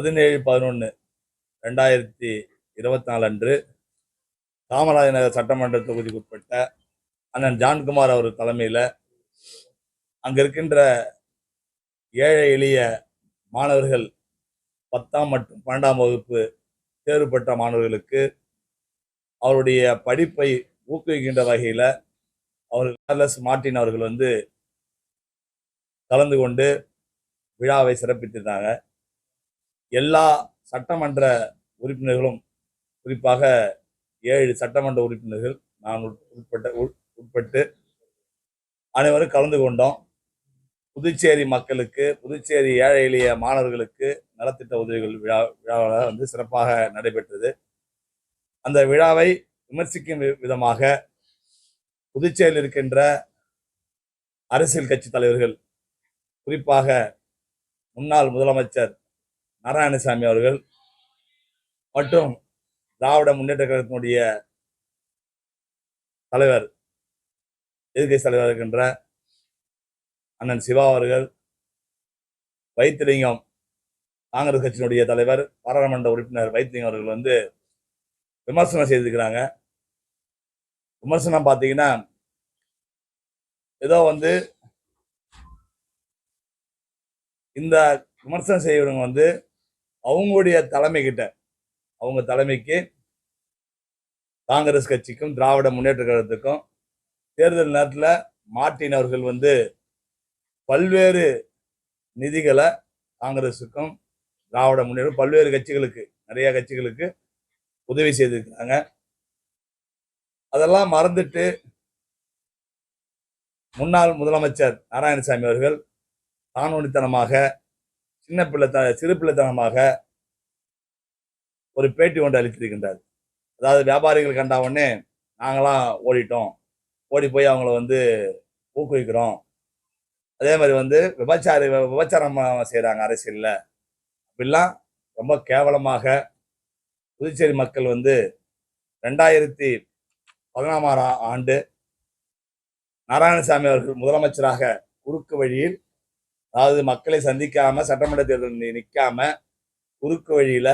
பதினேழு பதினொன்று ரெண்டாயிரத்தி இருபத்தி நாலு அன்று காமராஜர் நகர் சட்டமன்ற தொகுதிக்கு உட்பட்ட அண்ணன் ஜான்குமார் அவர் தலைமையில் அங்கே இருக்கின்ற ஏழை எளிய மாணவர்கள் பத்தாம் மற்றும் பன்னெண்டாம் வகுப்பு தேர்வு பெற்ற மாணவர்களுக்கு அவருடைய படிப்பை ஊக்குவிக்கின்ற வகையில் அவர் கார்லஸ் மார்ட்டின் அவர்கள் வந்து கலந்து கொண்டு விழாவை சிறப்பித்திருந்தாங்க. எல்லா சட்டமன்ற உறுப்பினர்களும் குறிப்பாக ஏழு சட்டமன்ற உறுப்பினர்கள் நான் உட்- உட்பட்ட உட்- உட்பட்டு அனைவரும் கலந்து கொண்டோம். புதுச்சேரி மக்களுக்கு புதுச்சேரி ஏழை எளிய மாணவர்களுக்கு நலத்திட்ட உதவிகள் விழா விழாவில் வந்து சிறப்பாக நடைபெற்றது. அந்த விழாவை விமர்சிக்கும் வி- விதமாக புதுச்சேரியில் இருக்கின்ற அரசியல் கட்சி தலைவர்கள் குறிப்பாக முன்னாள் முதலமைச்சர் நாராயணசாமி அவர்கள் மற்றும் திராவிட முன்னேற்ற கழகத்தினுடைய தலைவர் எதிர்கை தலைவர் இருக்கின்ற அண்ணன் சிவா அவர்கள் வைத்திலிங்கம் காங்கிரஸ் கட்சியினுடைய தலைவர் பாராளுமன்ற உறுப்பினர் வைத்திலிங்கம் அவர்கள் வந்து விமர்சனம் செய்திருக்கிறாங்க. விமர்சனம் பார்த்தீங்கன்னா ஏதோ வந்து இந்த விமர்சனம் செய்யறவங்க வந்து அவங்களுடைய தலைமை கிட்ட அவங்க தலைமைக்கு காங்கிரஸ் கட்சிக்கும் திராவிட முன்னேற்ற கழகத்துக்கும் தேர்தல் நேரத்தில் மார்ட்டின் அவர்கள் வந்து பல்வேறு நிதிகளை காங்கிரஸுக்கும் திராவிட முன்னேற்ற பல்வேறு கட்சிகளுக்கு நிறைய கட்சிகளுக்கு உதவி செய்திருக்கிறாங்க. அதெல்லாம் மறந்துட்டு முன்னாள் முதலமைச்சர் நாராயணசாமி அவர்கள் காணொலித்தனமாக சின்ன பிள்ளைத்த சிறு பிள்ளைத்தனமாக ஒரு பேட்டி ஒன்று அளித்திருக்கின்றார். அதாவது வியாபாரிகள் கண்டா உடனே நாங்களாம் ஓடிட்டோம். ஓடி போய் அவங்கள வந்து ஊக்குவிக்கிறோம். அதே மாதிரி வந்து விபச்சாரி விபச்சாரம் செய்கிறாங்க அரசியலில். அப்படிலாம் ரொம்ப கேவலமாக புதுச்சேரி மக்கள் வந்து ரெண்டாயிரத்தி பதினாமாம் ஆண்டு நாராயணசாமி அவர்கள் முதலமைச்சராக குறுக்கு வழியில் அதாவது மக்களை சந்திக்காம சட்டமன்ற தேர்தல் நிற்காம குறுக்கு வழியில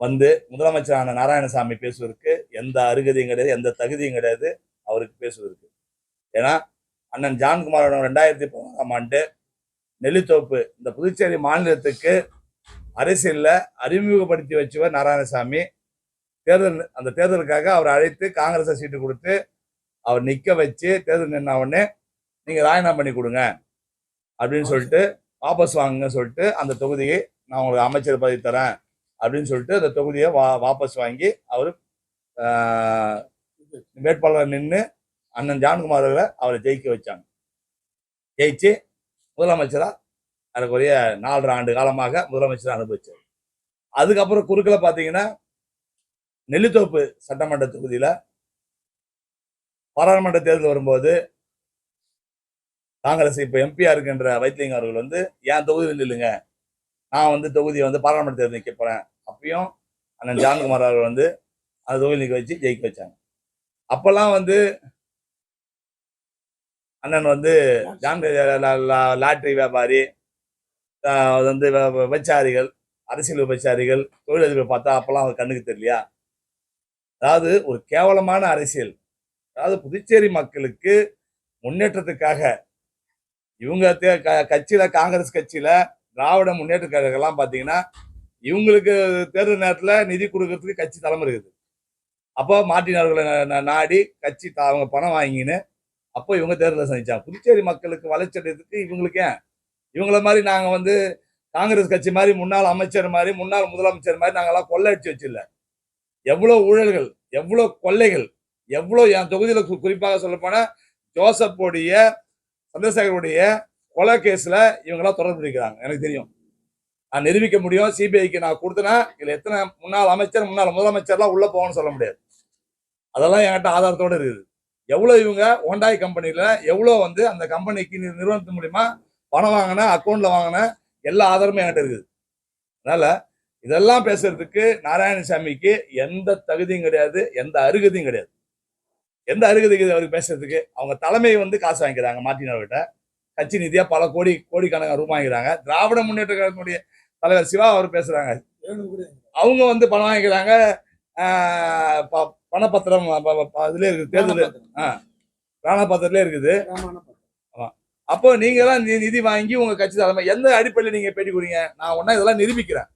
வந்து முதலமைச்சரான நாராயணசாமி பேசுவதற்கு எந்த அருகதையும் கிடையாது எந்த தகுதியும் கிடையாது அவருக்கு பேசுவதற்கு. ஏன்னா அண்ணன் ஜான்குமாரோட ரெண்டாயிரத்தி பதினாறாம் ஆண்டு நெல்லித்தோப்பு இந்த புதுச்சேரி மாநிலத்துக்கு அரசியலில் அறிமுகப்படுத்தி வச்சவர் நாராயணசாமி. தேர்தல் அந்த தேர்தலுக்காக அவர் அழைத்து காங்கிரஸை சீட்டு கொடுத்து அவர் நிற்க வச்சு தேர்தல் நின்ன உடனே நீங்கள் ராஜினாமா பண்ணி கொடுங்க. அப்படின்னு சொல்லிட்டு வாபஸ் வாங்குங்கன்னு சொல்லிட்டு அந்த தொகுதியை நான் உங்களுக்கு அமைச்சர் பதவி தரேன் அப்படின்னு சொல்லிட்டு அந்த தொகுதியை வா வாபஸ் வாங்கி அவர் வேட்பாளர் நின்று அண்ணன் ஜான்குமார் அவர்களை அவரை ஜெயிக்க வச்சாங்க. ஜெயிச்சு முதலமைச்சரா அதுக்குரிய நாலரை ஆண்டு காலமாக முதலமைச்சராக அனுபவிச்சார். அதுக்கப்புறம் குறுக்கில் பார்த்தீங்கன்னா நெல்லித்தோப்பு சட்டமன்ற தொகுதியில் பாராளுமன்ற தேர்தல் வரும்போது காங்கிரஸ் இப்போ எம்பியா இருக்கின்ற வைத்திலிங்கம் அவர்கள் வந்து என் தொகுதியில் இல்லைங்க? நான் வந்து தொகுதியை வந்து பாராளுமன்ற தேர்தல் நிற்க போறேன். அப்பயும் அண்ணன் ஜான்குமார் அவர்கள் வந்து அந்த தொகுதி நிற்க வச்சு ஜெயிக்க வச்சாங்க. அப்போல்லாம் வந்து அண்ணன் வந்து ஜான் லாட்ரி வியாபாரி வந்து விபச்சாரிகள் அரசியல் விபச்சாரிகள் தொழிலதிபர் பார்த்தா அப்போல்லாம் அவர் கண்ணுக்கு தெரியலையா? அதாவது ஒரு கேவலமான அரசியல். அதாவது புதுச்சேரி மக்களுக்கு முன்னேற்றத்துக்காக இவங்க தே- க- கட்சியில காங்கிரஸ் கட்சியில திராவிட முன்னேற்ற கழகம்லாம் பார்த்தீங்கன்னா இவங்களுக்கு தேர்தல் நேரத்தில் நிதி கொடுக்கறதுக்கு கட்சி தலைமை இருக்குது. அப்போ மாட்டினார்களை அவர்களை நாடி கட்சி த- அவங்க பணம் வாங்கின்னு அப்போ இவங்க தேர்தலை சந்திச்சாங்க புதுச்சேரி மக்களுக்கு வளர்ச்சி அடையறதுக்கு இவங்களுக்கு ஏன்? இவங்கள மாதிரி நாங்கள் வந்து காங்கிரஸ் கட்சி மாதிரி முன்னாள் அமைச்சர் மாதிரி முன்னாள் முதலமைச்சர் மாதிரி நாங்கள்லாம் கொள்ளையடிச்சு வச்சில்ல. எவ்வளோ ஊழல்கள் எவ்வளோ கொள்ளைகள் எவ்வளோ என் தொகுதியில் குறிப்பாக சொல்லப்போனால் ஜோசப்போடைய சந்திரசேகருடைய கொலை கேஸில் இவங்கெல்லாம் தொடர்பு இருக்கிறாங்க. எனக்கு தெரியும். நான் நிரூபிக்க முடியும். சிபிஐக்கு நான் கொடுத்தேன்னா இதில் எத்தனை முன்னாள் அமைச்சர் முன்னாள் முதலமைச்சர்லாம் உள்ளே போகணும்னு சொல்ல முடியாது. அதெல்லாம் என்கிட்ட ஆதாரத்தோட இருக்குது. எவ்வளோ இவங்க ஹோண்டாய் கம்பெனியில் எவ்வளோ வந்து அந்த கம்பெனிக்கு நிறுவனத்து மூலிமா பணம் வாங்கின அக்கௌண்ட்டில் வாங்கின எல்லா ஆதாரமும் என்கிட்ட இருக்குது. அதனால் இதெல்லாம் பேசுறதுக்கு நாராயணசாமிக்கு எந்த தகுதியும் கிடையாது எந்த அருகதையும் கிடையாது. எந்த அருகதை இருக்குது அவருக்கு பேசுறதுக்கு அவங்க தலைமை வந்து காசு வாங்கிக்கிறாங்க மார்ட்டின் அவர்கிட்ட கட்சி நிதியா பல கோடி கோடிக்கணக்கான ரூபாய் வாங்கிக்கிறாங்க. திராவிட முன்னேற்ற கழகத்தினுடைய தலைவர் சிவா அவர் பேசுறாங்க. அவங்க வந்து பணம் வாங்கிக்கிறாங்க. ப- பணப்பத்திரம் இதுல இருக்குது தேர்தல் பிராணப்பத்திரத்துல இருக்குது. ஆமாம் அப்போ நீங்க நி- நிதி வாங்கி உங்க கட்சி தலைமை எந்த அடிப்படையில் நீங்க பேட்டி கொடுங்க? நான் ஒன்றா இதெல்லாம் நிரூபிக்கிறேன்.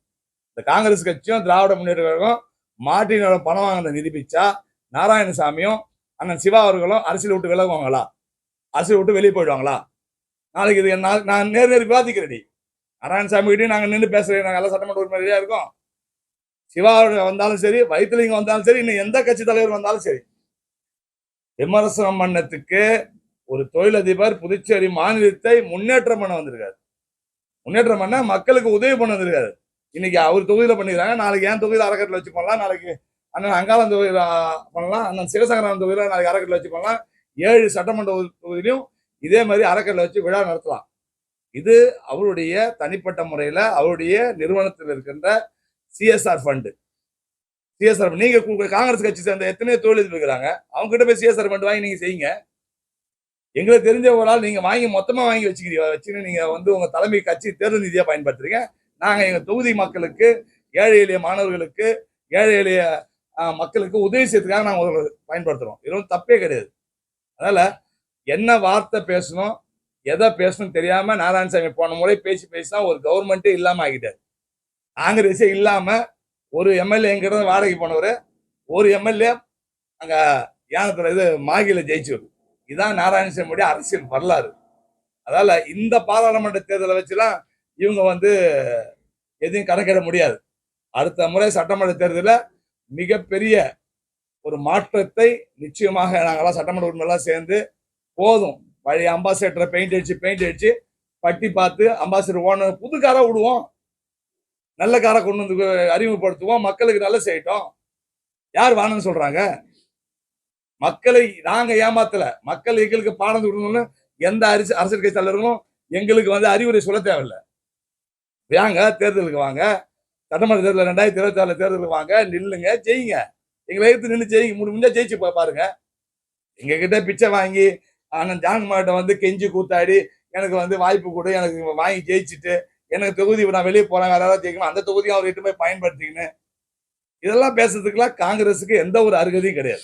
இந்த காங்கிரஸ் கட்சியும் திராவிட முன்னேற்ற கழகம் மாட்டினோட பணம் வாங்கினதை நிரூபிச்சா நாராயணசாமியும் அண்ணன் சிவா அவர்களும் அரசியல் விட்டு விலகுவாங்களா? அரசியல் விட்டு வெளியே போயிடுவாங்களா? நாளைக்கு இது நான் நான் நேர் நேர் விவாதிக்கிறேன் நாராயணசாமி கிட்டே நாங்கள் நின்று பேசுகிறேன் நாங்கள் எல்லாம் சட்டமன்ற உரிமையாக இருக்கோம். சிவா அவர்கள் வந்தாலும் சரி வைத்திலிங்கம் வந்தாலும் சரி இன்னும் எந்த கட்சி தலைவர் வந்தாலும் சரி. விமர்சனம் பண்ணத்துக்கு ஒரு தொழிலதிபர் புதுச்சேரி மாநிலத்தை முன்னேற்றம் பண்ண வந்திருக்காரு. முன்னேற்றம் பண்ண மக்களுக்கு உதவி பண்ண வந்திருக்காரு. இன்னைக்கு அவர் தொகுதியில் பண்ணிக்கிறாங்க. நாளைக்கு ஏன் தொகுதியில் அறக்கட்டில் வச்சு பண்ணலாம் நாளைக்கு அண்ணன் அங்காளம் தொகுதியில் பண்ணலாம் அண்ணன் சிவசங்கரன் தொகுதியில் நாளைக்கு அறக்கட்டில் வச்சு பண்ணலாம். ஏழு சட்டமன்ற தொகுதியிலையும் இதே மாதிரி அறக்கட்டில் வச்சு விழா நடத்தலாம். இது அவருடைய தனிப்பட்ட முறையில் அவருடைய நிறுவனத்தில் இருக்கின்ற சிஎஸ்ஆர் ஃபண்டு சிஎஸ்ஆர் நீங்க காங்கிரஸ் கட்சி சேர்ந்த எத்தனையோ தொழில் இருக்கிறாங்க. அவங்க கிட்ட போய் சிஎஸ்ஆர் ஃபண்ட் வாங்கி நீங்க செய்யுங்க. எங்களுக்கு தெரிஞ்ச ஒரு ஆள் நீங்க வாங்கி மொத்தமா வாங்கி வச்சுக்கிறீங்க வச்சுன்னு நீங்க வந்து உங்க தலைமை கட்சி தேர்தல் நிதியா பயன்படுத்துறீங்க. நாங்க எங்க தொகுதி மக்களுக்கு ஏழை எளிய மாணவர்களுக்கு ஏழை எளிய மக்களுக்கு உதவி செய்யறதுக்காக நாங்கள் ஒரு பயன்படுத்துகிறோம் இது ஒன்றும் தப்பே கிடையாது. அதனால் என்ன வார்த்தை பேசணும் எதை பேசணும் தெரியாமல் நாராயணசாமி போன முறை பேசி பேசி தான் ஒரு கவர்மெண்ட்டே இல்லாமல் ஆகிட்டார். காங்கிரஸே இல்லாமல் ஒரு எம்எல்ஏ எங்கிட்ட வாடகைக்கு போனவர் ஒரு எம்எல்ஏ அங்கே யானத்துல இது மாகியில் ஜெயிச்சவர். இதான் நாராயணசாமியுடைய அரசியல் வரலாறு. அதால் இந்த பாராளுமன்ற தேர்தலை வச்சுலாம் இவங்க வந்து எதையும் கணக்கிட முடியாது. அடுத்த முறை சட்டமன்ற தேர்தலில் மிகப்பெரிய ஒரு மாற்றத்தை நிச்சயமாக நாங்களாம் சட்டமன்ற உரிமையெல்லாம் சேர்ந்து போதும். பழைய அம்பாசிடரை பெயிண்ட் அடிச்சு பெயிண்ட் அடிச்சு பட்டி பார்த்து அம்பாசிடர் ஓனர் புது காரை விடுவோம். நல்ல காரை கொண்டு வந்து அறிமுகப்படுத்துவோம். மக்களுக்கு நல்ல செய்யட்டும். யார் வாங்கன்னு சொல்றாங்க? மக்களை நாங்க ஏமாத்தல. மக்கள் எங்களுக்கு பாடம் கொடுக்கணும்னு எந்த அரசு அரசியல் கட்சி தலைவர்களும் எங்களுக்கு வந்து அறிவுரை சொல்ல தேவையில்லை. வாங்க தேர்தலுக்கு வாங்க. சட்டமன்ற தேர்தலில் ரெண்டாயிரத்தி இருபத்தி ஆறில் தேர்தலுக்கு வாங்க நில்லுங்க ஜெயிங்க. எங்களை எடுத்து நின்று ஜெயிங்க. முடி முடிஞ்சா ஜெயிச்சு பாருங்க. எங்ககிட்ட பிச்சை வாங்கி ஆனால் ஜான் மாவட்டம் வந்து கெஞ்சி கூத்தாடி எனக்கு வந்து வாய்ப்பு கொடு எனக்கு வாங்கி ஜெயிச்சுட்டு எனக்கு தொகுதி நான் வெளியே போகிறேன் வேற யாராவது ஜெயிக்கணும். அந்த தொகுதியும் அவர் எட்டு போய் பயன்படுத்திக்கின்னு. இதெல்லாம் பேசுறதுக்குலாம் காங்கிரஸுக்கு எந்த ஒரு அருகதையும் கிடையாது.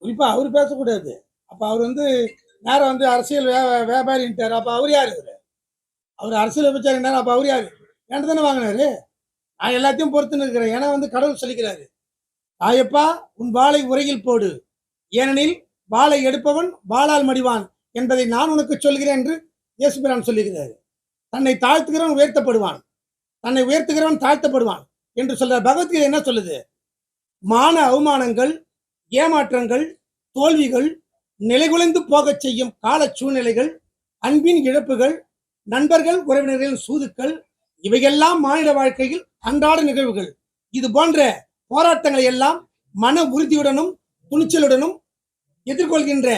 குறிப்பா அவர் பேசக்கூடாது. அப்போ அவர் வந்து நேரம் வந்து அரசியல் வே- வியாபாரின்ட்டார் அப்போ அவர் யார் அவர் அரசியல் வச்சாருன்னா அப்போ அவர் யார்? என்கிட்ட தானே வாங்கினாரு? நான் எல்லாத்தையும் பொறுத்துன்னு இருக்கிறேன். ஏன்னா வந்து கடவுள் சொல்லிக்கிறாரு. தாயப்பா உன் வாளை உரையில் போடு. ஏனெனில் வாளை எடுப்பவன் வாளால் மடிவான் என்பதை நான் உனக்கு சொல்கிறேன் என்று இயேசுபிரான் சொல்லுகிறாரு. தன்னை தாழ்த்துகிறவன் உயர்த்தப்படுவான். தன்னை உயர்த்துகிறவன் தாழ்த்தப்படுவான் என்று சொல்ற பகவத்கீதை என்ன சொல்லுது? மான அவமானங்கள் ஏமாற்றங்கள் தோல்விகள் நிலைகுலைந்து போகச் செய்யும் கால சூழ்நிலைகள் அன்பின் இழப்புகள் நண்பர்கள் உறவினர்களின் சூதுக்கள் இவையெல்லாம் மாநில வாழ்க்கையில் அன்றாட நிகழ்வுகள். இது போன்ற போராட்டங்களை எல்லாம் மன உறுதியுடனும் துணிச்சலுடனும் எதிர்கொள்கின்ற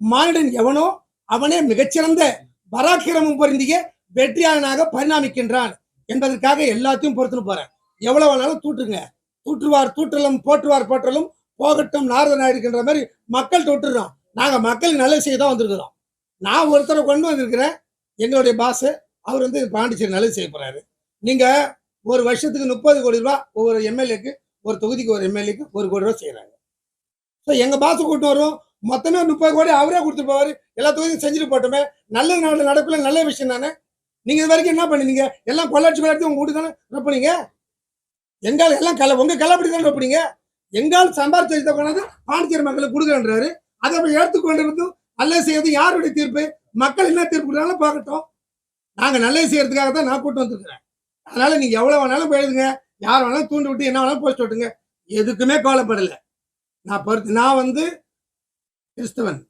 மானிடன் எவனோ அவனே மிகச்சிறந்த பராக்கிரமம் பொருந்திய வெற்றியாளனாக பரிணாமிக்கின்றான் என்பதற்காக எல்லாத்தையும் பொறுத்துன்னு போறேன். எவ்வளவு வேணாலும் தூட்டுங்க தூற்றுவார் தூற்றலும் போற்றுவார் போற்றலும் போகட்டும் நாரதன் ஆயிருக்கின்ற மாதிரி மக்கள் தொட்டுறோம் நாங்க மக்கள் நல்ல செய்ய தான் வந்திருக்கிறோம். நான் ஒருத்தரை கொண்டு வந்திருக்கிறேன். எங்களுடைய பாஸ் அவர் வந்து பாண்டிச்சேரி நல்லது செய்ய போறாரு. நீங்க ஒரு வருஷத்துக்கு முப்பது கோடி ரூபா ஒவ்வொரு எம்எல்ஏக்கு ஒரு தொகுதிக்கு ஒரு எம்எல்ஏக்கு ஒரு கோடி ரூபா செய்யறாங்க ஸோ எங்க பாச கூட்டு வரும் மொத்தமே முப்பது கோடி அவரே கொடுத்துட்டு போவாரு. எல்லா தொகுதியும் செஞ்சுட்டு போட்டோமே. நல்ல நாடு நடக்கல நல்ல விஷயம் தானே? நீங்க இது வரைக்கும் என்ன பண்ணீங்க? எல்லாம் கொள்ளாட்சி கொள்ளாட்சி உங்க வீட்டு தானே ரொப்பினீங்க எங்கால் எல்லாம் கல உங்க அப்படி தானே ரொப்பினீங்க எங்கால் சம்பாரிச்சதை கொண்டாந்து பாண்டிச்சேரி மக்களுக்கு கொடுக்குறன்றாரு அதை அப்படி எடுத்துக்கொண்டிருந்தும் வந்து நல்லது செய்யறது யாருடைய தீர்ப்பு? மக்கள் என்ன தீர்ப்பு கொடுக்குறாங்களோ பார்க்கட்டும். நாங்கள் நல்லது செய்யறதுக்காக தான் நான் கூட்டம் வந்துருக்கிறேன். அதனால நீங்க எவ்வளவு வேணாலும் போயிடுங்க. யார் வேணாலும் தூண்டி விட்டு என்ன வேணாலும் போஸ்ட் விட்டுங்க எதுக்குமே கவலைப்படல. நான் பருத்து நான் வந்து கிறிஸ்தவன்.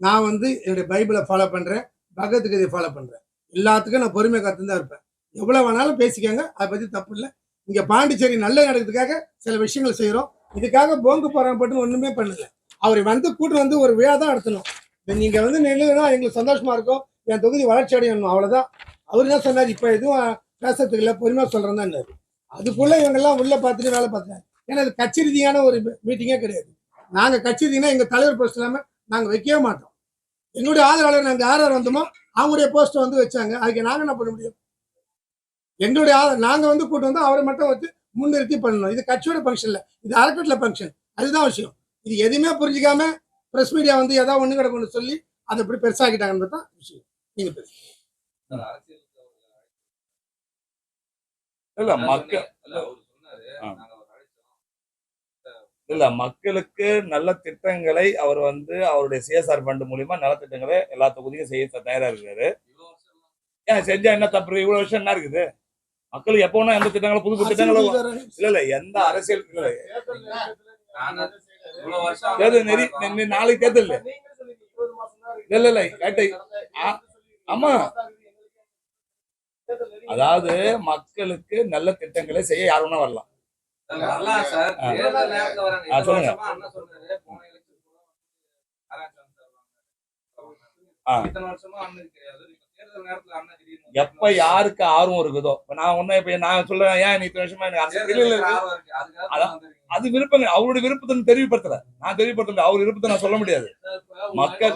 நான் வந்து என்னுடைய பைபிளை ஃபாலோ பண்றேன். பகவத்கீதையை ஃபாலோ பண்றேன். எல்லாத்துக்கும் நான் பொறுமை காத்து தான் இருப்பேன். எவ்வளவு வேணாலும் பேசிக்கோங்க. அதை பத்தி தப்பு இல்லை. இங்க பாண்டிச்சேரி நல்ல நடக்கிறதுக்காக சில விஷயங்கள் செய்யறோம் இதுக்காக போங்கு போறான் போட்டு ஒண்ணுமே பண்ணல. அவரை வந்து கூட்டு வந்து ஒரு விழா தான் நடத்தணும். நீங்கள் நீங்க வந்து நில்லுனா எங்களுக்கு சந்தோஷமா இருக்கும். என் தொகுதி வளர்ச்சி அடையணும். அவ்வளவுதான். அவர் தான் சொன்னார் இப்ப எதுவும் பேசுறதுக்கு இல்லை பொறுமையா சொல்றேன் தான் அதுக்குள்ள இவங்க எல்லாம் உள்ள பார்த்துட்டு வேலை பார்த்துட்டாங்க ஏன்னா அது கட்சி ரீதியான ஒரு மீட்டிங்கே கிடையாது. நாங்க கட்சி ரீதினா எங்க தலைவர் போஸ்ட் இல்லாம நாங்க வைக்கவே மாட்டோம். எங்களுடைய ஆதரவாளர் நாங்க யார் யார் வந்தோமோ அவங்களுடைய போஸ்ட்டை வந்து வச்சாங்க. அதுக்கு நாங்க என்ன பண்ண முடியும்? எங்களுடைய ஆதரவு நாங்க வந்து கூட்டு வந்து அவரை மட்டும் வச்சு முன்னிறுத்தி பண்ணணும். இது கட்சியோட ஃபங்க்ஷன் இல்லை. இது அறக்கட்டளை ஃபங்க்ஷன் அதுதான் விஷயம். இது எதுவுமே புரிஞ்சுக்காம பிரஸ் மீடியா வந்து ஏதாவது ஒண்ணு கிடக்குன்னு சொல்லி அதை இப்படி பெருசாக்கிட்டாங்கன்றது தான் விஷயம். நீங்க பேசுங்க. இல்ல மக்கள். இல்ல மக்களுக்கு நல்ல திட்டங்களை அவர் வந்து அவருடைய சிஎஸ்ஆர் ஃபண்ட் மூலியமா நலத்திட்டங்களை எல்லா தொகுதியும் செய்ய தயாரா இருக்காரு. ஏன் செஞ்சா என்ன தப்பு? இவ்வளவு வருஷம் என்ன இருக்குது? மக்களுக்கு எப்போ எந்த திட்டங்களும் புது புது திட்டங்களும் இல்ல இல்ல எந்த அரசியல் இல்ல நாளைக்கு தேர்தல் இல்ல இல்ல இல்ல கேட்டை ஆ- ஆமா. அதாவது மக்களுக்கு நல்ல திட்டங்களை செய்ய யாருன்னா வரலாம். வரலாம் சொல்லுங்க. ஆ. எப்ப யாருக்கு ஆர்வம் இருக்குதோ? இப்ப நான் இப்ப நான் சொல்றேன் ஏன் நீ வருஷமா எனக்கு. அது விருப்பங்க அவருடைய விருப்பத்தை தெரியப்படுத்தல. நான் தெரியப்படுத்தல. அவர் விருப்பத்தை நான் சொல்ல முடியாது. மக்கள்?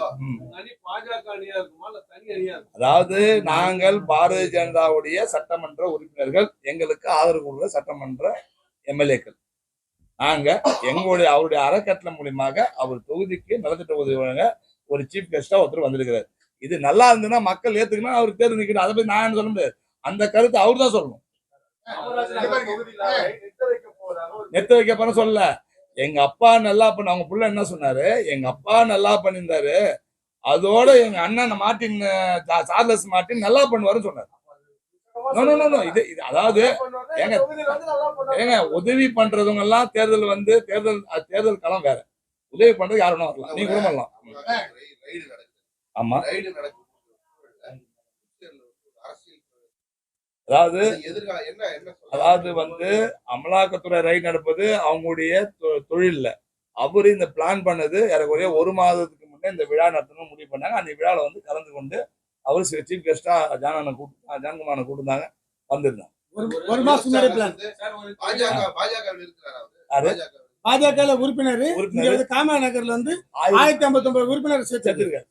அதாவது நாங்கள் பாரதிய ஜனதாவுடைய சட்டமன்ற உறுப்பினர்கள் எங்களுக்கு ஆதரவு கொடுக்கிற சட்டமன்ற எம்எல்ஏக்கள். நாங்க எங்களுடைய அவருடைய அறக்கட்டளை மூலியமாக அவர் தொகுதிக்கு நலத்திட்ட உதவி ஒரு சீஃப் கெஸ்டா ஒருத்தர் வந்திருக்கிறார். இது நல்லா இருந்ததுன்னா மக்கள் ஏத்துக்கணும் அவர் தேர்தல் நிக்கணும். அதை பத்தி நான் என்ன சொல்ல முடியாது. அந்த கருத்தை அவர் தான் சொல்லணும். நெத்து வைக்க போற சொல்லல. எங்க அப்பா நல்லா பண்ண அவங்க புள்ள என்ன சொன்னாரு? எங்க அப்பா நல்லா பண்ணியிருந்தாரு. அதோட எங்க அண்ணன் மார்ட்டின் சார்லஸ் மார்ட்டின் நல்லா பண்ணுவாருன்னு சொன்னாரு. இது இது அதாவது ஏங்க ஏங்க உதவி பண்றவங்க எல்லாம் தேர்தல் வந்து தேர்தல் தேர்தல் களம் வேற. உதவி பண்றது யாரும் வரலாம். நீங்க கூட பண்ணலாம் ஆமா. அதாவது அதாவது வந்து அமலாக்கத்துறை ரைட் நடப்பது அவங்களுடைய தொ- தொழில்ல. அவரு இந்த பிளான் பண்ணது ஏறக்குறைய ஒரு மாதத்துக்கு முன்னே இந்த விழா நடத்தணும்னு முடிவு பண்ணாங்க. அந்த விழாவில் வந்து கலந்து கொண்டு அவர் சீஃப் கெஸ்டா ஜானனை கூட்டு ஜான்குமாரனை கூட்டிருந்தாங்க வந்திருந்தாங்க. ஒரு மாசம் பாஜக உறுப்பினர் உறுப்பினர். இங்க வந்து காமா நகர்ல வந்து ஆயிரத்தி ஐம்பத்தி ஒன்பது உறுப்பினர் சேர்த்து சேர்த்திருக்காரு.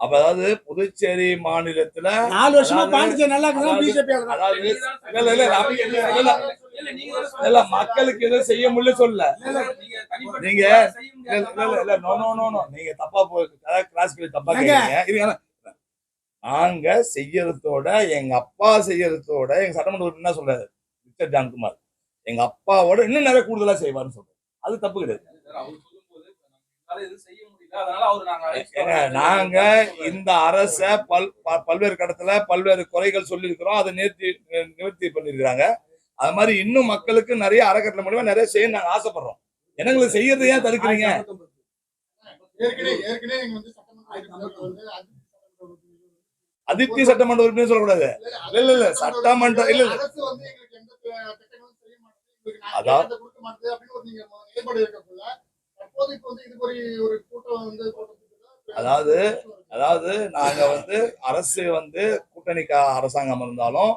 அப்ப அதாவது புதுச்சேரி மாநிலத்துல நாலு வருஷமா பாண்டிச்சேரி நல்லா பிஜேபி அதாவது இல்ல, இல்ல, இல்ல, இல்ல. மக்களுக்கு எதுவும் செய்ய முடியல சொல்ல நீங்க இல்ல நோ நோ நோ நோ நீங்க தப்பா போய் கிளாஸ் தப்பா? கேக்குறீங்க. நாங்க செய்யறதோட எங்க அப்பா செய்யறதோட எங்க சட்டமன்ற என்ன சொல்றாரு? மிஸ்டர் ஜான்குமார். எங்க அப்பாவோட இன்னும் நிறைய கூடுதலா செய்வாருன்னு சொல்றாரு. அது தப்பு கிடையாது. நாங்க இந்த அரச பல் ப- பல்வேறு கடத்துல பல்வேறு குறைகள் சொல்லியிருக்கிறோம். அதை நிறுத்தி நிவர்த்தி பண்ணிருக்கிறாங்க அது மாதிரி இன்னும் மக்களுக்கு நிறைய அறக்கட்டளை மூலியமா நிறைய செய்ய நாங்க ஆசைப்படுறோம். என்னங்களுக்கு செய்யறது ஏன் தடுக்கிறீங்க? வந்து சட்டமன்ற உறுப்பினர் சொல்லக்கூடாது. இல்ல இல்ல இல்ல சட்டமன்ற இல்ல இல்ல. அதான். அதாவது அதாவது நாங்க வந்து அரசு வந்து கூட்டணி அரசாங்கம் இருந்தாலும்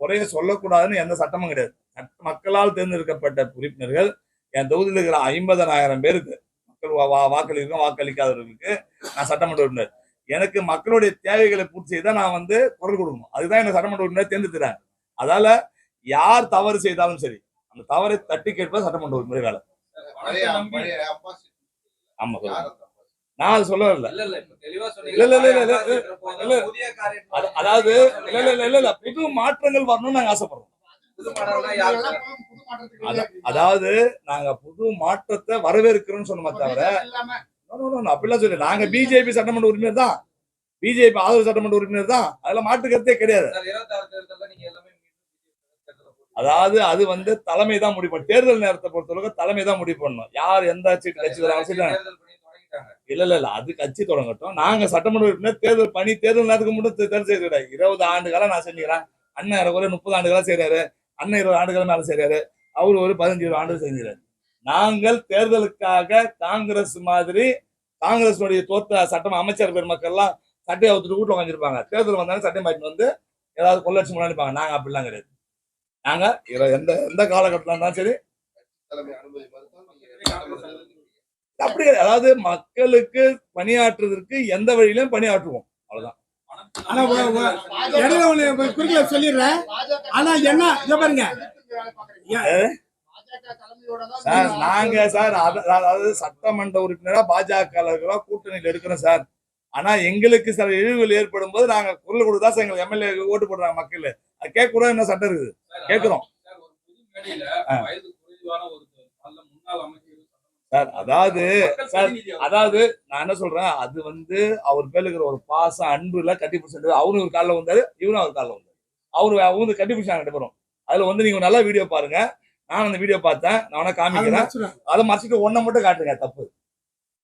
குறைய சொல்லக்கூடாதுன்னு எந்த சட்டமும் கிடையாது. மக்களால் தேர்ந்தெடுக்கப்பட்ட உறுப்பினர்கள் என் தொகுதியில் இருக்கிற ஐம்பதனாயிரம் பேருக்கு மக்கள் வா- வாக்களிக்கும் வாக்களிக்காதவர்களுக்கு நான் சட்டமன்ற உறுப்பினர். எனக்கு மக்களுடைய தேவைகளை பூர்த்தி செய்தா நான் வந்து குரல் கொடுக்கணும். அதுதான் என்ன சட்டமன்ற உறுப்பினர் தேர்ந்தெடுத்துறாங்க அதால யார் தவறு செய்தாலும் சரி அந்த தவறை தட்டி கேட்பது சட்டமன்ற உறுப்பினர் வேலை. ஆமா? நான் அது சொல்ல வரல இல்ல இல்ல. இல்ல, இல்ல, இல்ல. அதாவது இல்ல இல்ல இல்ல இல்ல இல்ல. புது மாற்றங்கள் வரணும்னு நாங்க ஆசைப்படுறோம். அதாவது நாங்க புது மாற்றத்தை வரவேற்கிறோம்னு சொன்னோமே தவிர அப்படிலாம் சொல்லி நாங்க பிஜேபி சட்டமன்ற உறுப்பினர் தான். பிஜேபி ஆதரவு சட்டமன்ற உறுப்பினர் தான். அதுல மாற்று கருத்தே கிடையாது சார், 26 தேர்தல்ல நீங்க எல்லாமே தேர்தல்ல போட்டீங்க. அதாவது அது வந்து தலைமை தான் முடிவு பண்ணும் தேர்தல் நேரத்தை பொறுத்தளவுக்கு தலைமை தான் முடிவு பண்ணணும். யார் எந்த கட்சி. இல்ல இல்ல இல்ல அது கட்சி தொடங்கட்டும். நாங்க சட்டமன்ற உறுப்பினர் தேர்தல் பணி தேர்தல் நேரத்துக்கு மட்டும் தேர்தல் செய்து கிடையாது இருபது ஆண்டு காலம் நான் செஞ்சுக்கிறேன். அண்ணன் எனக்கு முப்பது ஆண்டு காலம் செய்யறாரு அண்ணன் இருபது ஆண்டு காலம் மேல செய்யறாரு அவர் ஒரு பதினஞ்சு இருபது ஆண்டு செஞ்சுறாரு நாங்கள் தேர்தலுக்காக காங்கிரஸ் மாதிரி காங்கிரஸுடைய தோத்த சட்டம் அமைச்சர் பெருமக்கள்லாம் சட்டையை அவுத்துட்டு வீட்டுல உட்காந்துருப்பாங்க தேர்தல் வந்தாலும் சட்டை மாட்டிட்டு வந்து ஏதாவது கொள்ளடிச்சு முன்னாடிப்பாங்க நாங்க அப்படிலாம் கிடையாது. நாங்க எந்த எந்த இருந்தாலும் சரி. அப்படி. அதாவது மக்களுக்கு பணியாற்றுவதற்கு எந்த வழியிலும் பணியாற்றுவோம். அவ்வளவுதான். ஆனா இடையில ஒண்ணு குறுக்கல சொல்லிடுறேன். ஆனா என்ன பாருங்க. சார் நாங்க சார் அத- அதாவது சட்டமன்ற உறுப்பினரா பாஜக கூட்டணியில் இருக்கிறோம் சார். ஆனா எங்களுக்கு சில இழிவுகள் ஏற்படும் போது நாங்க குரல் கொடுத்தா சார் எங்களுக்கு எம்எல்ஏ ஓட்டு போடுறாங்க மக்கள். அது கேட்க கூட என்ன சட்டம் இருக்குது. கேட்கிறோம். சார், அதாவது சார். அதாவது நான் என்ன சொல்றேன் அது வந்து அவர் பேர்ல இருக்கிற ஒரு பாசம் அன்புல கட்டி பிடிச்சிட்டு அவரும் ஒரு காலில் வந்தாரு இவரும் அவர் காலில் வந்தாரு. அவரு அவங்க கட்டி பிடிச்சாங்க ரெண்டு அதுல வந்து நீங்க நல்ல வீடியோ பாருங்க. நான் அந்த வீடியோ பார்த்தேன். நான் வேணா காமிக்கிறேன். அதை மறைச்சிட்டு ஒன்றை மட்டும் காட்டுங்க தப்பு.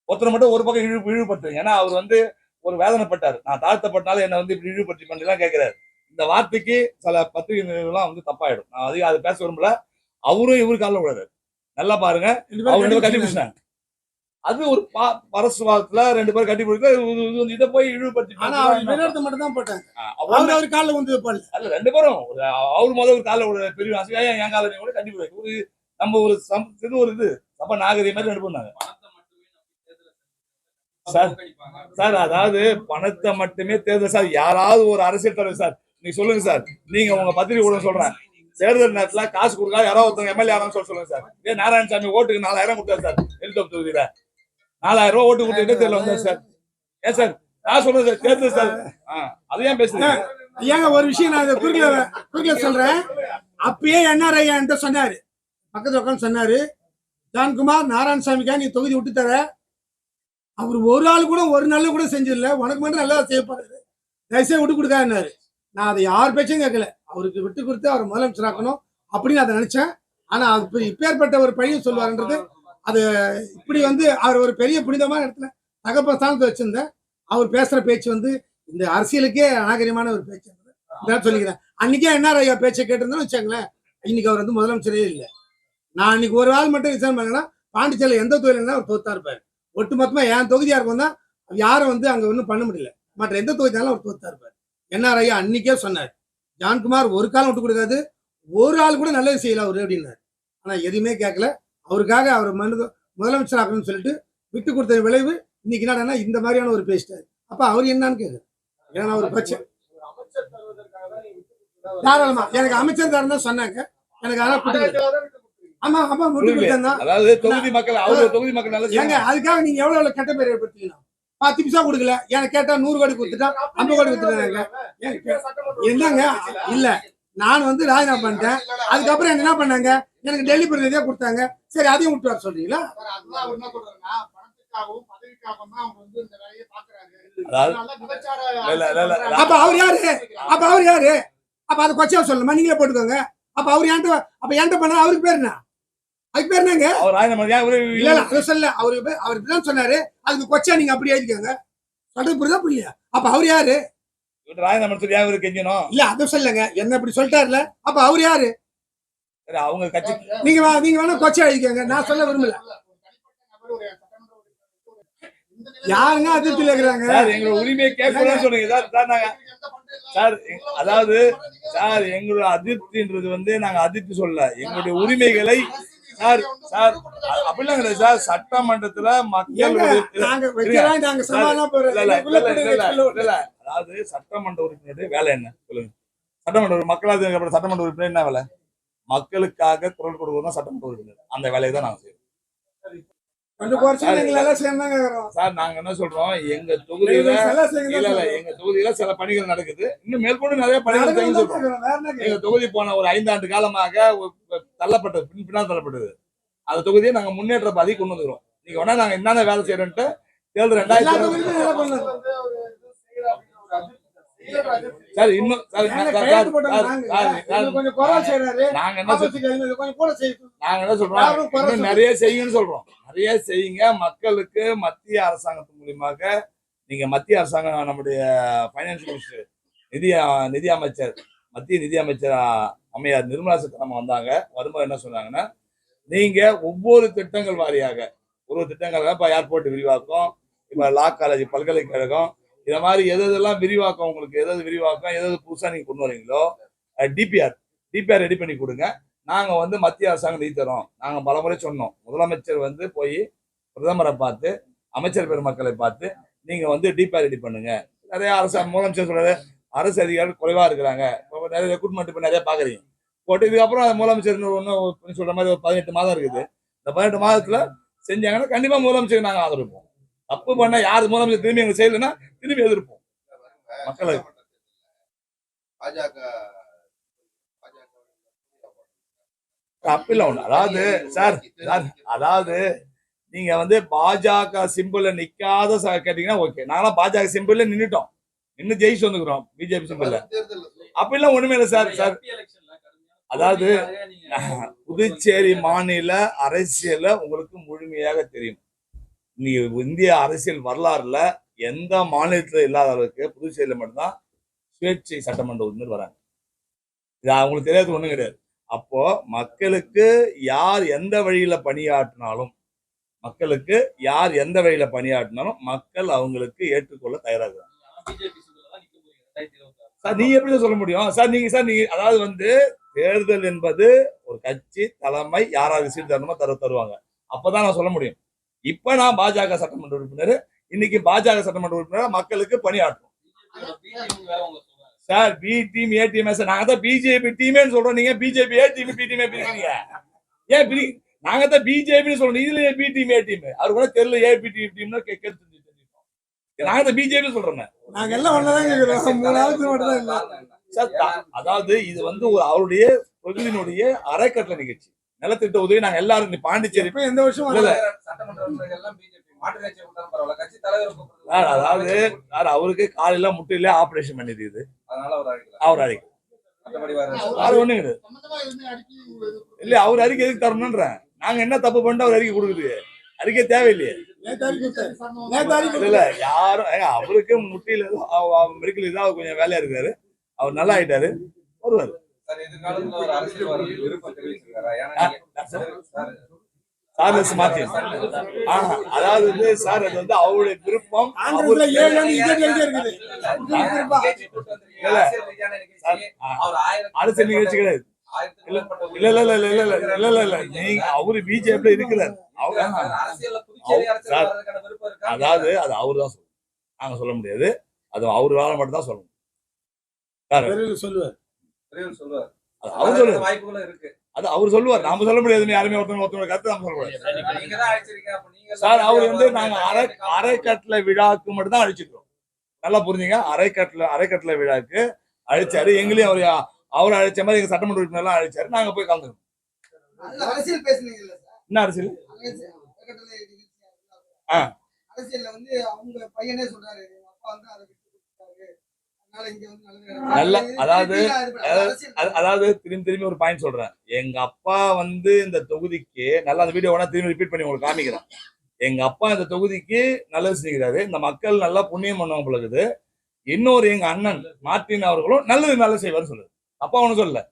ஒருத்தரை மட்டும் ஒரு பக்கம் இழு இழிவுபடுத்துங்க ஏன்னா அவர் வந்து ஒரு வேதனைப்பட்டார். நான் தாழ்த்தப்பட்டாலும் என்னை வந்து இப்படி இழிவுபடுத்தி பண்ணலாம் கேட்கிறாரு இந்த வார்த்தைக்கு சில பத்திரிகைலாம் வந்து தப்பாயிடும். நான் அதிக அதை பேச விரும்பல. அவரும் இவரு காலில் விடாரு நல்லா பாருங்க. பேரும் கட்டி. பிடிச்சிட்டாங்க. அது ஒரு பா பரசுவாரத்துல ரெண்டு பேரும் கட்டி பிடிக்க இதை போய் இழிவுபடுத்தி ஆனா அவர் மட்டும் தான் போட்டாங்க. அவர் அவர் காலில் வந்து அல்ல ரெண்டு பேரும். அவர் முதல்ல ஒரு காலில் பெரிய ஆசையா என் காலில் கூட கட்டி பிடிக்க ஒரு நம்ம ஒரு சம் இது ஒரு இது. அப்ப நாகரிக மாதிரி ரெண்டு பண்ணாங்க சார். சார் அதாவது பணத்தை மட்டுமே தேர்தல் சார். யாராவது ஒரு அரசியல் தலைவர் சார். நீங்க சொல்லுங்க சார். நீங்க உங்க பத்திரிகை கூட சொல்றேன். தேர்தல் நேரத்துல காசு கொடுக்காத யாராவது ஒருத்தவங்க எம்எல்ஏ ஆனான்னு சொல்ல சொல்லுங்க சார். இதே நாராயணசாமி ஓட்டுக்கு நாலாயிரம் கொடுத்தாரு சார் எழுத்தோப்பு தொகுதியில. நாலாயிரம் ரூபாய் ஓட்டு கொடுத்து தேர்தல் வந்தார் சார். ஏன் சார்? நான் சொல்றேன் சார் தேர்தல் சார். ஆ, அது ஏன் பேசுறீங்க? ஏங்க ஒரு விஷயம் நான் இதை குறுக்கல குறுக்கல சொல்றேன். அப்பயே என்ஆர்ஐ என்கிட்ட சொன்னாரு. பக்கத்துல உட்காந்து சொன்னாரு ஜான்குமார் நாராயணசாமிக்கா நீ தொகுதி விட்டு தர. அவர் ஒரு ஆள் கூட ஒரு நாள் கூட செஞ்சிடல உனக்கு மட்டும் நல்லா செய்யப்படுறது போறாரு தயவுசெய்து விட்டு கொடுக்காருன்னாரு நான் அதை யார் பேச்சும் கேட்கல. அவருக்கு விட்டு கொடுத்து அவர் முதலமைச்சர் ஆக்கணும் அப்படின்னு அதை நினைச்சேன். ஆனா அது இப்போ இப்பேற்பட்ட ஒரு பழியை சொல்லுவாருன்றது அது இப்படி வந்து அவர் ஒரு பெரிய புனிதமான இடத்துல தகப்பஸ்தானத்தை வச்சிருந்தேன். அவர் பேசுற பேச்சு வந்து இந்த அரசியலுக்கே அநாகரியமான ஒரு பேச்சு. சொல்லிக்கிறேன். அன்னைக்கே என்ன ஐயா பேச்சை கேட்டிருந்தோம்னு வச்சாங்களேன் இன்னைக்கு அவர் வந்து முதலமைச்சரே இல்லை. நான் அன்னைக்கு ஒரு ஆள் மட்டும் விசாரணை பண்ணேன்னா பாண்டிச்சேரியில் எந்த தொழில் அவர் தோத்தா ஒட்டு மொத்தமாக என் தொகுதியா இருக்கும் தான் யாரும் வந்து அங்க ஒன்றும் பண்ண முடியல. மற்ற எந்த தொகுதியாலும் அவர் தோத்தா இருப்பார். என்ஆர் ஐயா அன்னைக்கே சொன்னார். ஜான்குமார் ஒரு காலம் விட்டு கொடுக்காது ஒரு ஆள் கூட நல்லது செய்யல அவரு அப்படின்னாரு. ஆனா எதுவுமே கேட்கல. அவருக்காக அவர் மனு முதலமைச்சர் ஆகணும்னு சொல்லிட்டு விட்டு கொடுத்த விளைவு இன்னைக்கு என்னடான்னா இந்த மாதிரியான ஒரு பேசிட்டாரு அப்ப அவர் என்னன்னு கேக்குது ஏன்னா ஒரு பிரச்சனை தாராளமா. எனக்கு அமைச்சர் தரம் தான் சொன்னாங்க. எனக்கு அதெல்லாம் ஆமா ஆமா தான். அதாவது தொகுதி மக்கள் அவர் தொகுதி மக்கள் நல்லா ஏங்க. அதுக்காக நீங்க எவ்வளவு எவ்வளவு கெட்ட பேர் ஏற்படுத்தீங்கன்னா பத்து பைசா கொடுக்கல. எனக்கு கேட்டா நூறு கோடி கொடுத்துட்டா ஐம்பது கோடி கொடுத்துட்டாங்க என்னங்க? இல்ல. நான் வந்து ராஜினாமா பண்ணிட்டேன். அதுக்கப்புறம் என்ன பண்ணாங்க? எனக்கு டெல்லி பிரதிநிதியா கொடுத்தாங்க. சரி அதையும் விட்டு வர சொல்றீங்களா. அப்ப அவர் யாரு? அப்ப அவர் யாரு? அப்ப அதை கொச்சையா சொல்லணுமா? நீங்களே போட்டுக்கோங்க. அப்ப அவர் என்கிட்ட அப்ப என்கிட்ட பண்ண அவருக்கு பேர் என்ன? அதுக்கு பேர் என்னங்க? அவர் இவரு- இல்ல இல்ல சொல்ல அவரு அவர் இப்படிதான் சொன்னாரு. அதுக்கு கொச்சா நீங்க அப்படி எழுதிக்கோங்க சொல்றது புரியுதா புரியலையா? அப்ப அவர் யாரு? இவரு கெஞ்சணும் இல்ல அதை சொல்லுங்க என்ன இப்படி சொல்லிட்டாருல? அப்ப அவர் யாரு? அவங்க கட்சி நீங்க நீங்க வேணா கொச்சா எழுதிக்கோங்க நான் சொல்ல விரும்பல. யாருங்க அதிருப்தியில இருக்கிறாங்க? எங்களோட உரிமையை கேட்கணும்னு சொல்றீங்க. சார் சார் நாங்க அதாவது சார் எங்களோட அதிருப்தின்றது வந்து நாங்க அதிருப்தி சொல்ல எங்களுடைய உரிமைகளை சார் சார் அப்படிலாம் கிடையாது சார். சட்டமன்றத்துல இல்ல. அதாவது சட்டமன்ற உறுப்பினருடைய வேலை என்ன? சொல்லுங்க. சட்டமன்ற அப்புறம் சட்டமன்ற உறுப்பினர் என்ன வேலை? மக்களுக்காக குரல் கொடுக்கணும் சட்டமன்ற உறுப்பினர். அந்த வேலையை தான் நாங்க செய்யறோம். கொஞ்சம் குறைச்சு எங்களால சேர்ந்தாங்க. சார் நாங்க என்ன சொல்றோம்? எங்க தொகுதியில இல்ல எங்க தொகுதியில சில பணிகள் நடக்குது. இன்னும் மேற்கொண்டு நிறைய பணிகள்? எங்க தொகுதி போன ஒரு ஐந்தாண்டு காலமாக தள்ளப்பட்டது பின் பின்னால் தள்ளப்பட்டது. அந்த தொகுதியை நாங்க முன்னேற்ற பாதி கொண்டு வந்துக்கிறோம். நீங்க வேணா நாங்க என்னென்ன வேலை செய்யறோம்ட்டு தேர்தல் ரெண்டாயிரத்தி தொகுதியிலும் நல்லா பண்ணலாம். வந்து ஒரு இது செய்யற அப்படின்னு ஒரு அதிருப்தி. செய்யற அதிருப்தி. சார் இன்னும் சார் நாங்க. என்ன. நாங்க என்ன சொல்றோம்? நிறைய செய்யுங்கன்னு சொல்றோம். நிறைய செய்யுங்க. மக்களுக்கு மத்திய அரசாங்கத்தின் மூலியமாக நீங்க மத்திய அரசாங்கம் நம்முடைய பைனான்ஸ் மினிஸ்டர் நிதி நிதி அமைச்சர் மத்திய நிதி அமைச்சர் அம்மையார் நிர்மலா சீதாராமன் வந்தாங்க. வரும்போது என்ன சொன்னாங்கன்னா நீங்க ஒவ்வொரு திட்டங்கள் வாரியாக ஒரு திட்டங்கள் இப்போ ஏர்போர்ட் விரிவாக்கம் இப்போ லா காலேஜ் பல்கலைக்கழகம் இதை மாதிரி எது எதெல்லாம் விரிவாக்கம் உங்களுக்கு எது எது விரிவாக்கம் எது எது புதுசாக நீங்கள் கொண்டு வரீங்களோ டிபிஆர் டிபிஆர் ரெடி பண்ணி கொடுங்க. நாங்கள் வந்து மத்திய அரசாங்கம் நிதி தரோம் நாங்கள் பலமுறை சொன்னோம். முதலமைச்சர் வந்து போய் பிரதமரை பார்த்து அமைச்சர் பெருமக்களை பார்த்து நீங்கள் வந்து டிபிஆர் ரெடி பண்ணுங்க. நிறைய அரசு முதலமைச்சர் சொல்கிறது அரசு அதிகாரிகள் குறைவாக இருக்கிறாங்க. நிறைய ரெக்ரூட்மெண்ட் இப்போ நிறைய பார்க்குறீங்க போட்டு இதுக்கப்புறம் அது முதலமைச்சர் ஒன்று சொல்கிற மாதிரி ஒரு பதினெட்டு மாதம் இருக்குது. இந்த பதினெட்டு மாதத்தில் செஞ்சாங்கன்னா கண்டிப்பாக முதலமைச்சர் நாங்கள் ஆதரிப்போம் தப்பு பண்ண யார் முதலமைச்சர் திரும்பி எங்க செய்யலைன்னா திரும்பி எதிர்ப்போம். பாஜக அப்படிலாம் ஒண்ணு. அதாவது சார் சார் அதாவது நீங்க வந்து பாஜக சிம்பிள்ல நிக்காத கேட்டீங்கன்னா ஓகே நாங்களாம் பாஜக சிம்பிள்ல நின்னுட்டோம். நின்னு ஜெயிச்சு வந்துக்கிறோம் பிஜேபி சிம்பிள்ல அப்படிலாம் ஒண்ணுமே இல்லை சார் சார். அதாவது புதுச்சேரி மாநில அரசியல உங்களுக்கு முழுமையாக தெரியும். இன்னைக்கு இந்திய அரசியல் வரலாறுல எந்த மாநிலத்தில் இல்லாத அளவுக்கு புதுச்சேரியில் மட்டும்தான் சுயேட்சை சட்டமன்ற உறுப்பினர் வராங்க. இது அவங்களுக்கு தெரியாது ஒன்றும் கிடையாது. அப்போ மக்களுக்கு யார் எந்த வழியில பணியாற்றினாலும் மக்களுக்கு யார் எந்த வழியில பணியாற்றினாலும் மக்கள் அவங்களுக்கு ஏற்றுக்கொள்ள தயாராகிறாங்க. சார் நீங்க எப்படி சொல்ல முடியும்? சார் நீங்க சார் நீங்க அதாவது வந்து தேர்தல் என்பது ஒரு கட்சி தலைமை யாராவது சீட் தரணுமோ தர தருவாங்க. அப்பதான் நான் சொல்ல முடியும். இப்ப நான் பாஜக சட்டமன்ற உறுப்பினர். இன்னைக்கு பாஜக சட்டமன்ற உறுப்பினர் மக்களுக்கு பணியாற்றும் sir B team A team நாங்க தான் பிஜேபி டீமேன்னு சொல்றோம். நீங்க பிஜேபி ஏ டீம் பி டீமே பிரிக்கிறீங்க ஏன் பிரி நாங்க தான் பிஜேபின்னு சொல்றோம். இதுல பி டீம் ஏ டீம் அவரு கூட தெரியல ஏ பி டீம் டீம்னு கேட்கறது நாங்க தான் பிஜேபி சொல்றோம். நாங்க எல்லாம் ஒன்னதான் அதாவது இது வந்து அவருடைய தொகுதியினுடைய அறக்கட்டளை நிகழ்ச்சி. நலத்திட்ட உதவி நாங்க எல்லாரும் இந்த பாண்டிச்சேரி எந்த வருஷம் அதாவது சார் அவருக்கு காலையில முட்டையில ஆபரேஷன் பண்ணிருக்குது. அவர் அறிக்கை அது ஒண்ணு கிடையாது. இல்ல அவர் அறிக்கை எதுக்கு தரணும்ன்ற நாங்க என்ன தப்பு பண்ணிட்டு அவர் அறிக்கை கொடுக்குது. அறிக்கை தேவையில்லையே. இல்ல யாரும் அவருக்கு முட்டையில மெடிக்கல் இதாக கொஞ்சம் வேலையா இருக்காரு. அவர் நல்லா ஆயிட்டாரு. வருவாரு. சார்லஸ் மார்டின் அதாவது வந்து சார் அது வந்து அவருடைய விருப்பம். அரசியல் நிகழ்ச்சி. கிடையாது. இல்ல இல்ல இல்ல இல்ல இல்ல இல்ல இல்ல இல்ல நீங்க அவரு பிஜேபி இருக்கிறார். சார்? அதாவது அது அவரு தான் சொல்லணும் நாங்க சொல்ல முடியாது. அது அவரால மட்டும் தான் சொல்லணும். சொல்லுவார். அது அவர் சொல்லுவார். வாய்ப்புகளும் இருக்கு. அது அவர் சொல்லுவார். நாம சொல்ல முடியாது. யாருமே ஒருத்தவங்க ஒருத்தவங்க கருத்து சொல்ல முடியாது சார் அவர் வந்து நாங்க அரை அரைக்கட்டளை விழாக்கு மட்டும் தான் அழைச்சிருக்கோம் நல்லா புரிஞ்சுங்க. அரைக்கட்டளை அரைக்கட்டளை விழாக்கு அழைச்சாரு எங்களையும் அவர் அவர் அழைச்ச மாதிரி எங்க சட்டமன்ற உறுப்பினர் எல்லாம் அழைச்சாரு நாங்க போய் கலந்துக்கணும் என்ன அரசியல்? ஆ. அரசியல்ல வந்து அவங்க பையனே சொல்றாரு. அப்பா வந்து அதை விட்டு கொடுத்தாரு அதனால இங்க வந்து நல்லது நல்ல-. அதாவது- அதாவது- திரும்பி திரும்பி ஒரு பாயிண்ட் சொல்றேன். எங்க அப்பா வந்து இந்த தொகுதிக்கு நல்லா அந்த வீடியோ வேணா திரும்பி ரிப்பீட் பண்ணி உங்களுக்கு காமிக்கிறேன். எங்க அப்பா இந்த தொகுதிக்கு நல்லது செஞ்சுக்கிறாரு இந்த மக்கள் நல்லா புண்ணியம் பண்ணுவாங்க போல இருக்குது. இன்னொரு எங்க அண்ணன் மார்ட்டின் அவர்களும் நல்லது நல்லா செய்வாருன்னு சொல்லுது. அப்பா ஒண்ணு சொல்லல.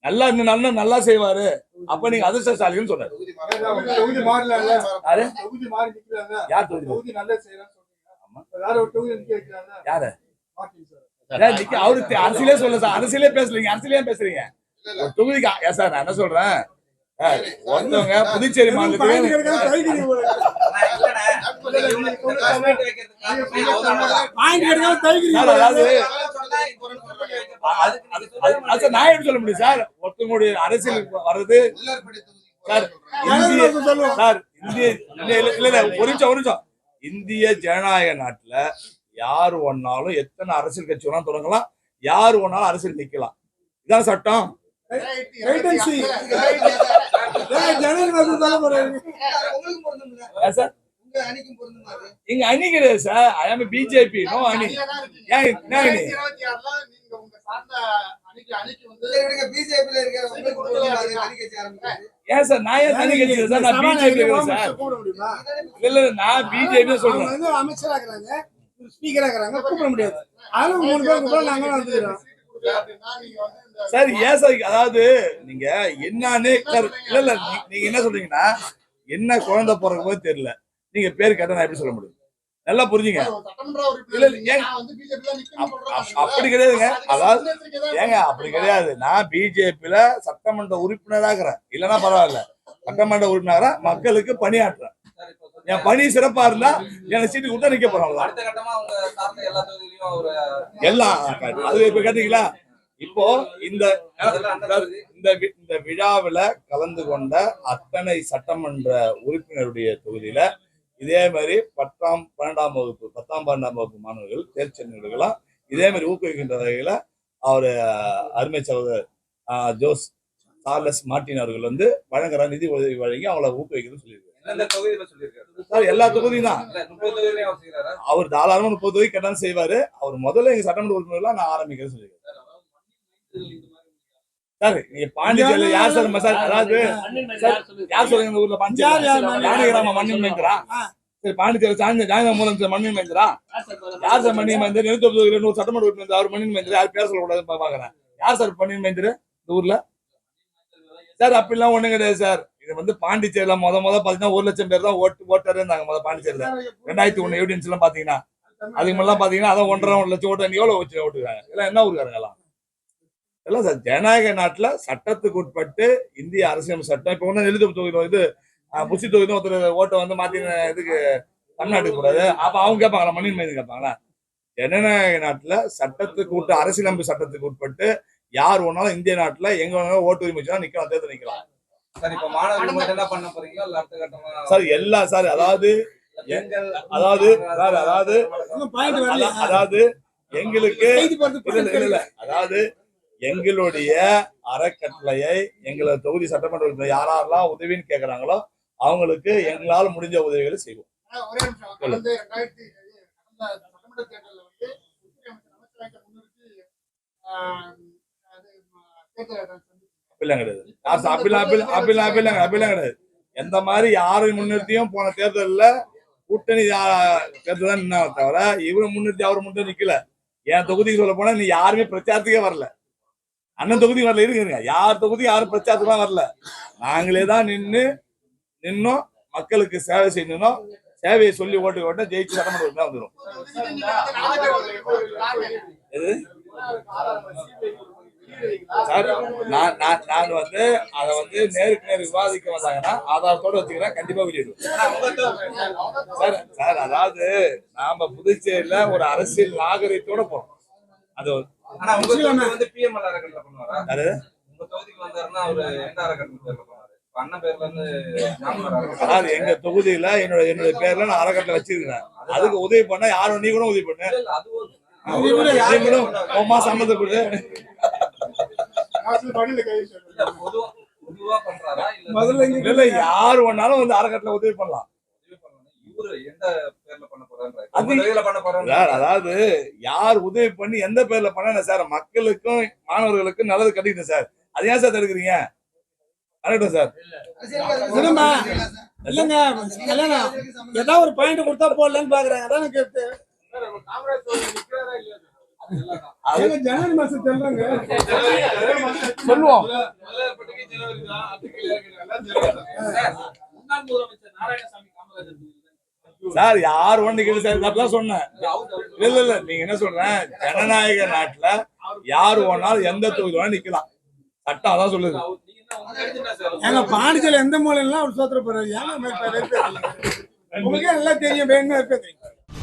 நல்லா இன்னும் நல்லா நல்லா செய்வாரு. அப்ப நீங்க அதிர்ஷ்டசாலின்னு சொல்றாரு. தொகுதி தொகுதி மாறல. யாரு? தொகுதி யார்? அவரு அரசியலே சொல்ல சார். அரசியலே பேசுறீங்க அரசியலே பேசுறீங்க? தொகுதிக்கு ஏன் சார் நான் என்ன சொல்றேன்? ஒருத்தவங்க புதுச்சேரி நான் எப்படி சொல்ல முடியும் சார்? ஒருத்தவங்களுடைய அரசியல் வர்றது சார் சார் இந்திய இல்ல இல்ல ஒரு நிமிஷம் ஒரு நிமிஷம். இந்திய ஜனநாயக நாட்டுல யார் ஒன்னாலும் எத்தனை அரசியல் கட்சி வேணாலும் தொடங்கலாம். யார் ஒன்னாலும் அரசியல் நிக்கலாம். இதான் சட்டம்? இங்க அணி கிடையாது சார் ஐ ஆம் பிஜேபி அணி? ஏன் ஏன் சார் நான் ஏன் தனி கட்சி சார் நான் பிஜேபி சார் இல்ல நான் பிஜேபி சொல்றேன். அமைச்சராக ஸ்பீக்கரா இருக்கிறாங்க கூப்பிட முடியாது. அதனால மூணு பேர் கூட நாங்களும் வந்துக்கிறோம். வந்து சார் ஏன் சார் அதாவது நீங்க என்னன்னு சார் இல்ல இல்ல நீ- நீங்க என்ன சொல்றீங்கன்னா என்ன குழந்தை பிறக்கும் போது தெரியல. நீங்க பேர் கேட்டா நான் எப்படி சொல்ல முடியும்? நல்லா புரிஞ்சுங்க. ஒரு இல்ல, இல்ல, அப்படி கிடையாதுங்க. அதாவது ஏங்க அப்படி கிடையாது. நான் பிஜேபியில சட்டமன்ற உறுப்பினராகிறேன். இல்லைன்னா பரவாயில்ல. சட்டமன்ற உறுப்பினராக மக்களுக்கு பணியாற்றுறேன். என் பணி சிறப்பா இருந்தா எனக்கு சீட்டு கொடுத்தா நிக்க போறாங்களா எல்லாம் அது இப்ப கேட்டீங்களா இப்போ இந்த. இந்த விழாவுல கலந்து கொண்ட அத்தனை சட்டமன்ற உறுப்பினருடைய தொகுதியில இதே மாதிரி பத்தாம் பன்னெண்டாம் வகுப்பு பத்தாம் பன்னெண்டாம் வகுப்பு மாணவர்கள் தேர்ச்சென்னிகளுக்கெல்லாம் இதே மாதிரி ஊக்குவிக்கின்ற வகையில அவர் அருமை சகோதரர் ஜோஸ் சார்லஸ் மார்ட்டின் அவர்கள் வந்து வழங்குற நிதி உதவி வழங்கி அவங்கள ஊக்குவிக்கணும்னு சொல்லியிருக்காரு சார் எல்லா தொகுதியும் தான். அவர் தாராளமா முப்பது தொகுதி கட்டணம் செய்வாரு. அவர் முதல்ல எங்க சட்டமன்ற உறுப்பினர்லாம் நான் ஆரம்பிக்கிறேன்னு சொல்லியிருக்காரு. சார் நீங்க பாண்டிச்சேரியில யார் சார் மசால் அதாவது யார் சொல்லுங்க இந்த ஊர்ல பாண்டிச்சேரி மண்ணில் யானை கிராம மண்ணின் மைந்தரா. சரி பாண்டிச்சேரி சாய்ந்த ஜாயங்க மூலம் சார் மண்ணின் மைந்தரா? யார் சார் மண்ணின் மைந்தர்? எழுத்து தொகுதியில் நூறு சட்டமன்ற உறுப்பினர் அவர் மண்ணின் மைந்தர் யார் பேர் சொல்லக்கூடாது பாக்குறேன் யார் சார் மண்ணின் மைந்தர் இந்த ஊர்ல? சார் அப்படிலாம் ஒண்ணும் கிடையாது சார். இது வந்து பாண்டிச்சேரியில முத முத பாத்தீங்கன்னா ஒரு லட்சம் பேர் தான் ஓட்டு ஓட்டர் இருந்தாங்க முத பாண்டிச்சேரியில. ரெண்டாயிரத்தி ஒண்ணு எவிடன்ஸ் எல்லாம் பாத்தீங்கன்னா அதுக்கு முன்னாடி பாத்தீங்கன்னா அதான் ஒன்றரை ஒன்று லட்சம் ஓட்டு எவ்வளவு வச்சு ஓட்டுக்காங்க எல்லாம் என்ன ஊருக்காரங்க எல்லாம்? எல்லாம் சார் ஜனநாயக நாட்டுல சட்டத்துக்கு உட்பட்டு இந்திய அரசியல் சட்டம். இப்ப ஒண்ணு எழுத்து தொகுதி இது புசி தொகுதி ஒருத்தர் ஓட்டை வந்து மாத்தி இதுக்கு தமிழ்நாட்டுக்கு கூடாது அப்ப அவங்க கேட்பாங்களா? மண்ணின் மீது கேட்பாங்களா? ஜனநாயக நாட்டுல சட்டத்துக்கு உட்பட்டு அரசியலமைப்பு சட்டத்துக்கு உட்பட்டு யார் வேணாலும் இந்திய நாட்டுல எங்க வேணாலும் ஓட்டு உரிமை வச்சுனா நிக்கலாம் தேர்தல் நிக்கலாம். சார் கட்டமா? சார் எல்லா சார் அதாவது அதாவது சார் அதாவது அதாவது எங்களுக்கு. அதாவது எங்களுடைய அறக்கட்டளையை எங்களை தொகுதி சட்டமன்ற யாரெல்லாம் உதவின்னு கேக்குறாங்களோ அவங்களுக்கு எங்களால முடிஞ்ச உதவிகளை செய்வோம். தேர்தலை அப்படிலாம் கிடையாது அப்படிலாம் அப்படிலாம் அப்படிலாம் அப்படிலாம் அப்படிலாம் கிடையாது எந்த மாதிரி யாரை முன்னிறுத்தியும் போன தேர்தல்ல கூட்டணி தேர்தல் தான் நின்னா தவிர இவரை முன்னிறுத்தி அவரை முன்னிறுத்தி நிக்கல. என் தொகுதிக்கு சொல்ல போனா நீ யாருமே பிரச்சாரத்துக்கே வரல. அண்ணன் தொகுதி வரல இருக்குங்க யார் தொகுதி யாரும் பிரச்சாரத்துக்கு வரல. நாங்களே தான் நின்னு நின்னோம் மக்களுக்கு சேவை செய்யணும் சேவையை சொல்லி ஓட்டு ஓட்ட ஜெயிச்சு சட்டமன்ற உறுப்பினர் வந்துடும்? சார் நான் நான் நான் வந்து அதை வந்து நேருக்கு நேர் விவாதிக்க வந்தாங்கன்னா ஆதாரத்தோட வச்சுக்கிறேன். கண்டிப்பா வெளியிடுவோம் சார் சார் அதாவது நாம புதுச்சேரியில ஒரு அரசியல் நாகரிகத்தோட போறோம். அது வந்து அறக்கட்டளை பண்ணுவாரா? உங்க தொகுதிக்கு வந்தாருன்னா அவரு எந்த அறக்கட்டளை அதாவது எங்க தொகுதியில என்னோட என்னோட பேர்ல நான் அறக்கட்டளை வச்சிருக்கேன் அதுக்கு உதவி பண்ண யாரும் நீ கூட உதவி பண்ணு. இல்ல, முதல்ல யார் வேணாலும் வந்து அறக்கட்டளை உதவி பண்ணலாம். அதாவது யார் உதவி பண்ணி எந்த பேர்ல பண்ண சார்? மக்களுக்கும் மாணவர்களுக்கும் நல்லது கிடைக்குது சார். அது ஏன் சார் தடுக்கிறீங்க? சார்? இல்லைங்க ஏதாவது ஒரு பாயிண்ட் கொடுத்தா போடலன்னு பாக்குறாங்க அதான் எனக்கு ஜனவரி மாசம் சொல்றாங்க. சொல்லுவோம். தான் சார் யார் ஒண்ணு கேட்டு சார் அப்படிதான் சொன்னேன். இல்ல இல்ல நீங்க என்ன சொல்றேன் ஜனநாயக நாட்டுல யார் வேணாலும் எந்த தொகுதி வேணாலும் நிக்கலாம். சட்டம் அதான் சொல்லுது. ஏங்க பாண்டிச்சேரி எந்த மூலையெல்லாம் அவர் சோத்திர போறாரு? வெறுப்பேத்துறீங்க? உங்களுக்கே நல்லா தெரியும் வேணும்னு வெறுப்பேத்துறீங்க